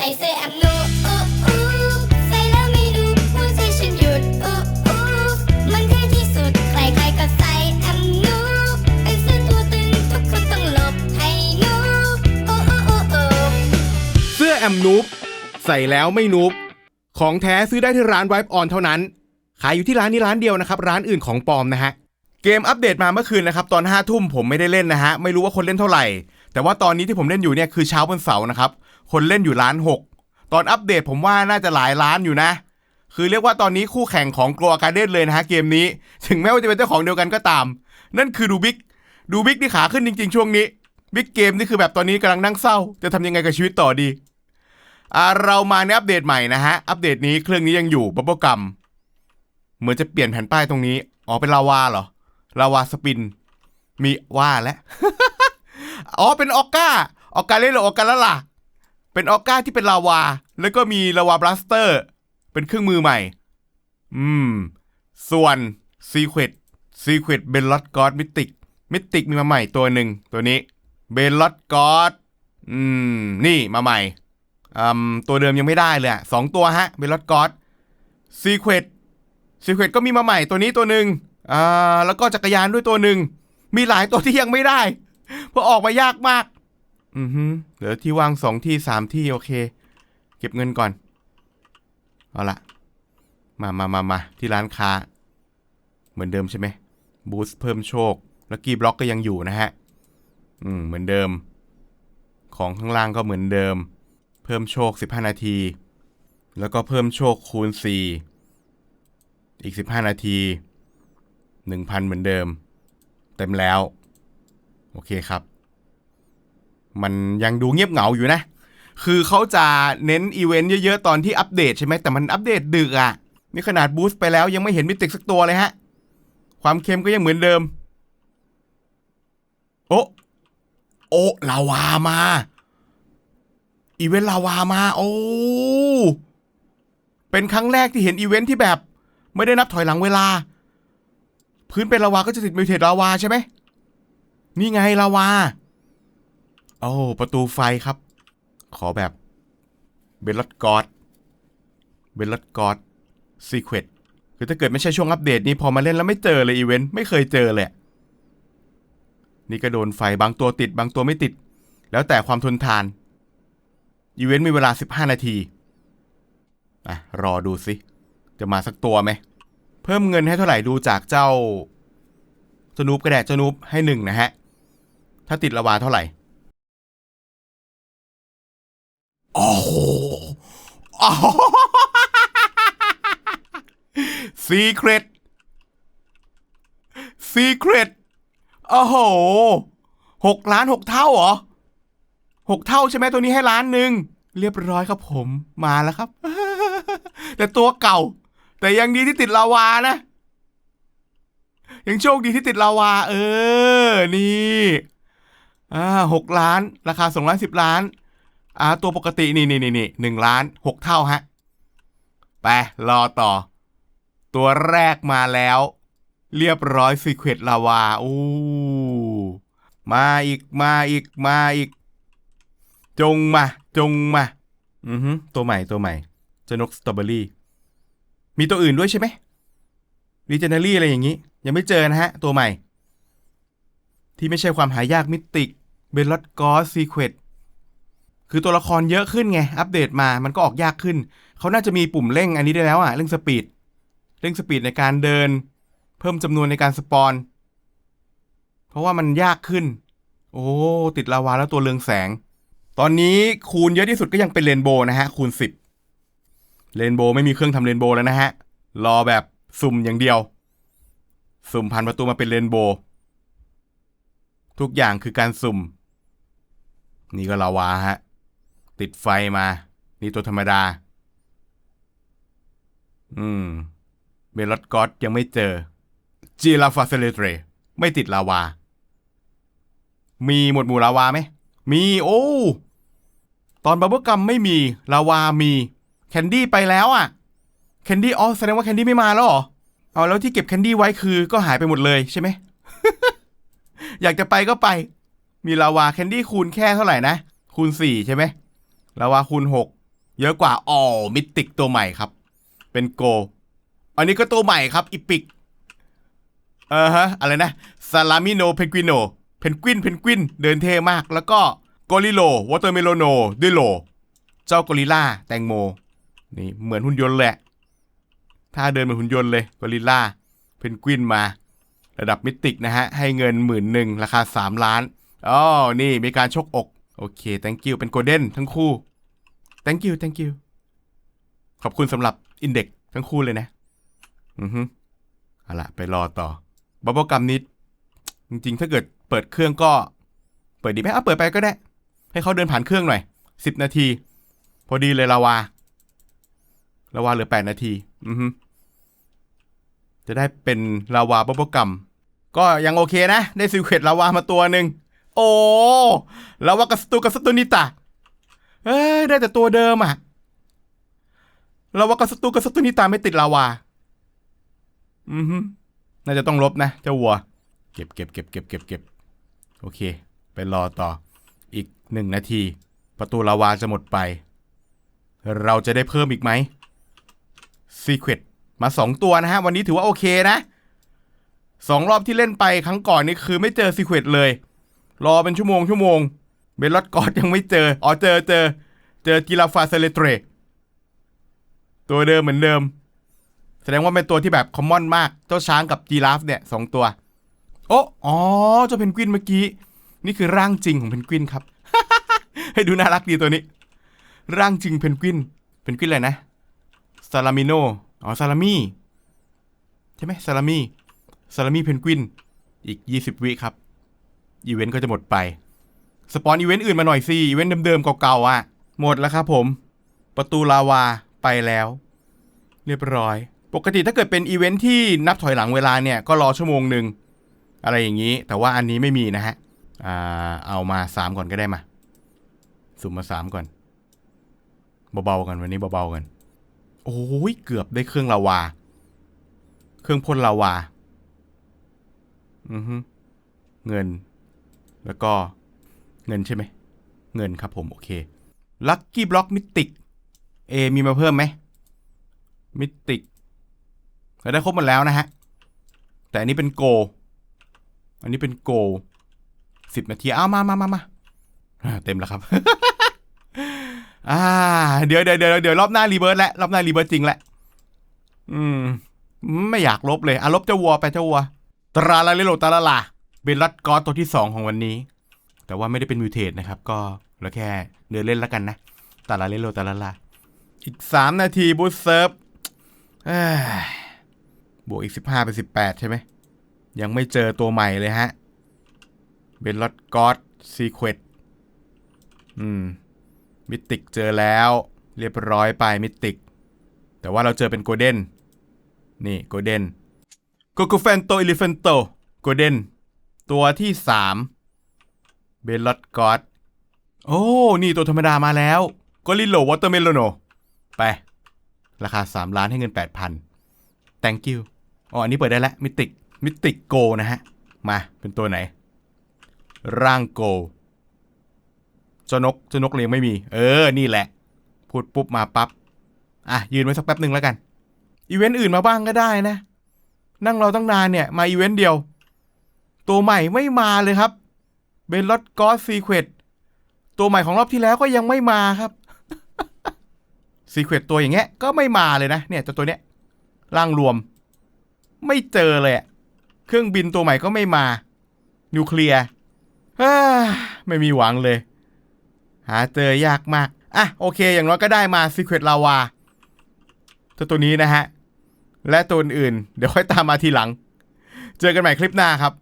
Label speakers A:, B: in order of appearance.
A: ส่เสื้อแอมนูอู้อู้ใส่แล้วไม่ดูพูดให้ฉันหยุดอู้อู้มันเท่ที่สุดใครๆก็ใส่แอมนูเป็นเสื้อตัวตึงทุกคนต้องหลบให้นูอู้อู้อู้อู้
B: เสื้อแอมนูบใส่แล้วไม่นูบของแท้ซื้อได้ที่ร้าน Vibe On เท่านั้น ขายอยู่ที่ร้านนี้ร้านเดียวนะครับ ร้านอื่นของปลอมนะฮะ เกมอัปเดตมาเมื่อคืนนะครับ ตอน5้าทุ่มผมไม่ได้เล่นนะฮะ ไม่รู้ว่าคนเล่นเท่าไหร่ แต่ว่าตอนนี้ที่ผมเล่นอยู่เนี่ยคือเช้าวันเสาร์นะครับ คนเล่นอยู่ล้านหกตอนอัปเดตผมว่าน่าจะหลายล้านอยู่นะ คือเรียกว่าตอนนี้คู่แข่งของกลัวการเด้นเลยนะฮะเกมนี้ ถึงแม้ว่าจะเป็นเจ้าของเดียวกันก็ตาม นั่นคือดูบิ๊กดูบิ๊กนี่ขาขึ้นจริง ๆ ช่วงนี้บิ๊กเกมนี่คือแบบตอนนี้กำลังนั่งเศร้า จะทำยังไงกับชีวิตต่อดีอ่าเรามาในอัปเดตใหม่นะฮะ อัปเดตนี้เครื่องนี้ยังอยู่บับเบิลกัมเหมือนจะเปลี่ยนแผ่นป้ายตรงนี้ อ๋อเป็นลาวาเหรอลาวาสปิน มีว่าแล้ว อ๋อเป็นออก้าออกกาเล่นหรือออกกาละล่ะ เป็นออก้าที่เป็นลาวา แล้วก็มีลาวาบลัสเตอร์ เป็นเครื่องมือใหม่ อืม ส่วนซีเควตซีเควตเบลลอดกอดมิติกมิติกมีมาใหม่ตัวหนึ่งตัวนี้เบลลอดกอดอืม นี่มาใหม่อืมตัวเดิมยังไม่ได้เลยอะสองตัวฮะเบลลอดกอดซีเควตซีเควตก็มีมาใหม่ตัวนี้ตัวหนึ่งอ่าแล้วก็จักรยานด้วยตัวหนึ่งมีหลายตัวที่ยังไม่ได้ เพราะออกมายากมาก อือฮึเหลือที่ว่างสองที่สามที่โอเค เก็บเงินก่อน เอาละมามามามาที่ร้านค้า เหมือนเดิมใช่ไหมบูสต์เพิ่มโชค แล้วกีบล็อกก็ยังอยู่นะฮะ อืม เหมือนเดิม ของข้างล่างก็เหมือนเดิม เพิ่มโชค 15 นาที แล้วก็เพิ่มโชคคูณ 4 อีก 15 นาที 1,000 เหมือนเดิม เต็มแล้ว โอเคครับ มันยังดูเงียบเหงาอยู่นะ คือเขาจะเน้นอีเวนต์เยอะๆ ตอนที่อัปเดตใช่ไหมแต่มันอัปเดตดึกอะ่ะ นี่ขนาดบูสต์ไปแล้วยังไม่เห็นมิติกสักตัวเลยฮะ ความเค็มก็ยังเหมือนเดิม โอ้โอ้ลาวามา อีเวนต์ลาวามา โอ้เป็นครั้งแรกที่เห็นอีเวนต์ที่แบบ ไม่ได้นับถอยหลังเวลา พื้นเป็นลาวาก็จะติดมิวเทตลาวาใช่ไหมนี่ไงลาวา โอ้ประตูไฟครับ ขอแบบเบลลอดกอดเบลลอดกอดซีเควตคือถ้าเกิดไม่ใช่ช่วงอัปเดตนี้พอมาเล่นแล้วไม่เจอเลยอีเวนต์ไม่เคยเจอเลยนี่ก็โดนไฟบางตัวติดบางตัวไม่ติด แล้วแต่ความทนทาน อีเวนต์มีเวลา 15 นาทีอะรอดูสิจะมาสักตัวไหม เพิ่มเงินให้เท่าไหร่ดูจากเจ้าจนูบกระแดดจนูบให้หนึ่งนะฮะ ถ้าติดละวาเท่าไหร่ โอ้โหโอ้โห ซีเครตซีเครตโอ้โหหกล้านหกเท่าเหรอหกเท่าใช่ไหมตัวนี้ให้ล้านหนึ่งเรียบร้อยครับผมมาแล้วครับ แต่ตัวเก่า แต่ยังดีที่ติดลาวานะ ยังโชคดีที่ติดลาวา เออ นี่อ่าหกล้าน ราคาสองล้านสิบล้าน อ่าตัวปกตินี่นี่นี่นี่หนึ่งล้านหกเท่าฮะ ไป รอต่อ ตัวแรกมาแล้ว เรียบร้อยซีเควตลาวาอู้มาอีกมาอีกมาอีก จงมา จงมา อือฮึตัวใหม่ตัวใหม่เจานกสตรอเบอรี่ มีตัวอื่นด้วยใช่ไหมรีเจเนอรี่อะไรอย่างนี้ ยังไม่เจอนะฮะ ตัวใหม่ ที่ไม่ใช่ความหายากมิติกเบลลอดกอสซีเควต คือตัวละครเยอะขึ้นไง อัปเดตมามันก็ออกยากขึ้น เขาน่าจะมีปุ่มเร่งอันนี้ได้แล้วอะเร่งสปีด เร่งสปีดในการเดิน เพิ่มจำนวนในการสปอน เพราะว่ามันยากขึ้น โอ้ ติดลาวาแล้วตัวเรืองแสง ตอนนี้คูณเยอะที่สุดก็ยังเป็นเรนโบว์นะฮะ คูณ 10เรนโบว์ไม่มีเครื่องทำเรนโบว์แล้วนะฮะ รอแบบสุ่มอย่างเดียว สุ่มผ่านประตูมาเป็นเรนโบว์ทุกอย่างคือการสุ่ม นี่ก็ลาวาฮะ ติดไฟมา นี่ตัวธรรมดา อืมเบลอดกอดยังไม่เจอ จีลาฟาเซเลเตรไม่ติดลาวา มีหมวดหมู่ลาวาไหม มี โอ้ ตอนบับเบิลกัมไม่มี ลาวามี แคนดี้ไปแล้วอะ่ะ แคนดี้ อ๋อ แสดงว่าแคนดี้ไม่มาแล้วเหรอ เอาแล้วที่เก็บแคนดี้ไว้คือก็หายไปหมดเลยใช่ไหม อยากจะไปก็ไป มีลาวาแคนดี้คูณแค่เท่าไหร่นะ คูณสี่ใช่ไหม แลาวว่าคูณหกเยอะกว่าอ๋อมิติกตัวใหม่ครับ เป็นโก อันนี้ก็ตัวใหม่ครับอีพิกเออฮะอะไรนะซาลามิโนเพนกวิโนเพนกวินเพนกวินเดินเท่มาก แล้วก็กอริโลวอเตอร์เมโลโนดิโล เจ้ากอริล่าแตงโม นี่เหมือนหุ่นยนต์แหละ ถ้าเดินเหมือนหุ่นยนต์เลยกอริลล่าเพนกวินมา ระดับมิติกนะฮะ ให้เงินหมื่นหนึ่งราคา 3 ล้านอ๋อนี่มีการชกอก โอเค thank you เป็นโกลเด้นทั้งคู่ thank you thank you ขอบคุณสำหรับอินเด็กทั้งคู่เลยนะ อือฮึเอาละไปรอต่อบับเบิลกัมนิดจริงๆ ถ้าเกิดเปิดเครื่องก็ เปิดดีไหมอะเปิดไปก็ได้ ให้เขาเดินผ่านเครื่องหน่อยสิบนาที พอดีเลยลาวาลาวาเหลือแปดนาที อือฮึจะได้เป็นลาวาบับเบิลกัมก็ยังโอเคนะ ได้ซิลเควตลาวามาตัวหนึ่ง โอ้ลาวากับสตูกับสตูนิตาเอ้ยได้แต่ตัวเดิมอะลาวากับสตูกับสตูนิตาไม่ติดลาวาอือฮึน่าจะต้องลบนะเจ้าวัว เก็บเก็บเก็บเก็บเก็บเก็บโอเค ไปรอต่อ อีกหนึ่งนาที ประตูลาวาจะหมดไป เราจะได้เพิ่มอีกไหมซีเควตมาสองตัวนะฮะ วันนี้ถือว่าโอเคนะสองรอบที่เล่นไปครั้งก่อนนี่คือไม่เจอซีเควตเลย รอเป็นชั่วโมงชั่วโมงเบลลอดกอดยังไม่เจอ อ๋อเจอเจอ เจอจิราฟาเซเลเตรตัวเดิมเหมือนเดิม แสดงว่าเป็นตัวที่แบบคอมมอนมาก เจ้าช้างกับจีราฟเนี่ยสองตัว โอ้อ๋อ เจ้าเพนกวินเมื่อกี้ นี่คือร่างจริงของเพนกวินครับ ให้ดูน่ารักดีตัวนี้ ร่างจริงเพนกวิน เพนกวินอะไรนะ ซาลามิโน อ๋อ ซาลามี่ใช่ไหมซาลามี่ซาลามี่เพนกวิน อีก 20 วิครับ อีเวนต์ก็จะหมดไป สปอนอีเวนต์อื่นมาหน่อยสิ อีเวนต์เดิมๆเก่าๆอะ หมดแล้วครับผม ประตูลาวาไปแล้ว เรียบร้อย ปกติถ้าเกิดเป็นอีเวนต์ที่นับถอยหลังเวลาเนี่ยก็รอชั่วโมงหนึ่งอะไรอย่างนี้ แต่ว่าอันนี้ไม่มีนะฮะอ่าเอามาสามก่อนก็ได้มา สุ่มมาสามก่อน เบาๆกันวันนี้เบาๆกัน โอ้ยเกือบได้เครื่องลาวา เครื่องพ่นลาวา อือฮึเงิน แล้วก็เงินใช่ไหม เงินครับผม โอเคลัคกี้บล็อกมิติกเอมีมาเพิ่มไหมมิติกเราได้ครบหมดแล้วนะฮะ แต่อันนี้เป็นโก อันนี้เป็นโกสิบนาที เอ้ามามามามาเต็มแล้วครับ อ่า เดี๋ยวเดี๋ยวเดี๋ยวเดี๋ยวรอบหน้ารีเบิร์ตแล้วรอบหน้ารีเบิร์ตจริงแหละ อืม ไม่อยากลบเลย อะลบเจ้าวัวไปเจ้าวัว ตราลาเลโลตาลาลา เบลลัดกอสตัวที่สองของวันนี้ แต่ว่าไม่ได้เป็นมิวเทสนะครับ ก็แล้วแค่เดินเล่นแล้วกันนะตาลาเลโลตาลาลาอีกสามนาทีบูสเซิร์ฟบวกอีกสิบห้าเป็นสิบแปดใช่ไหม ยังไม่เจอตัวใหม่เลยฮะเบลลอดกอดซีเควตอืม มิติกเจอแล้ว เรียบร้อยไปมิติก แต่ว่าเราเจอเป็นโกลเด้น นี่โกลเด้นโกโกแฟนโตอิลิเฟนโตโกลเด้น ตัวที่สามเบลลอดกอดโอ้ นี่ตัวธรรมดามาแล้วกอริโลวอเตอร์เมลโนไป ราคา 3 ล้านให้เงิน 8,000 thank you อ๋อ อันนี้เปิดได้แล้ว มิติก มิติกโกนะฮะ มา เป็นตัวไหน ร่างโกเจนกเจนกเลยงไม่มี เออ นี่แหละ พูดปุ๊บมาปั๊บ อะ ยืนไว้สักแป๊บหนึ่งแล้วกัน อีเวนต์อื่นมาบ้างก็ได้นะ นั่งเราตั้งนานเนี่ย มาอีเวนต์เดียว ตัวใหม่ไม่มาเลยครับเบลลอดกอสซีเควตตัวใหม่ของรอบที่แล้วก็ยังไม่มาครับซีเควตตัวอย่างเงี้ยก็ไม่มาเลยนะ เนี่ยเจ้าตัวเนี้ยร่างรวม ไม่เจอเลยเครื่องบินตัวใหม่ก็ไม่มานิวเคลียร์ไม่มีหวังเลย หาเจอยากมาก อะ โอเค อย่างน้อยก็ได้มาซีเควตลาวาเจ้าตัวนี้นะฮะ และตัวอื่น เดี๋ยวค่อยตามมาทีหลัง เจอกันใหม่คลิปหน้าครับ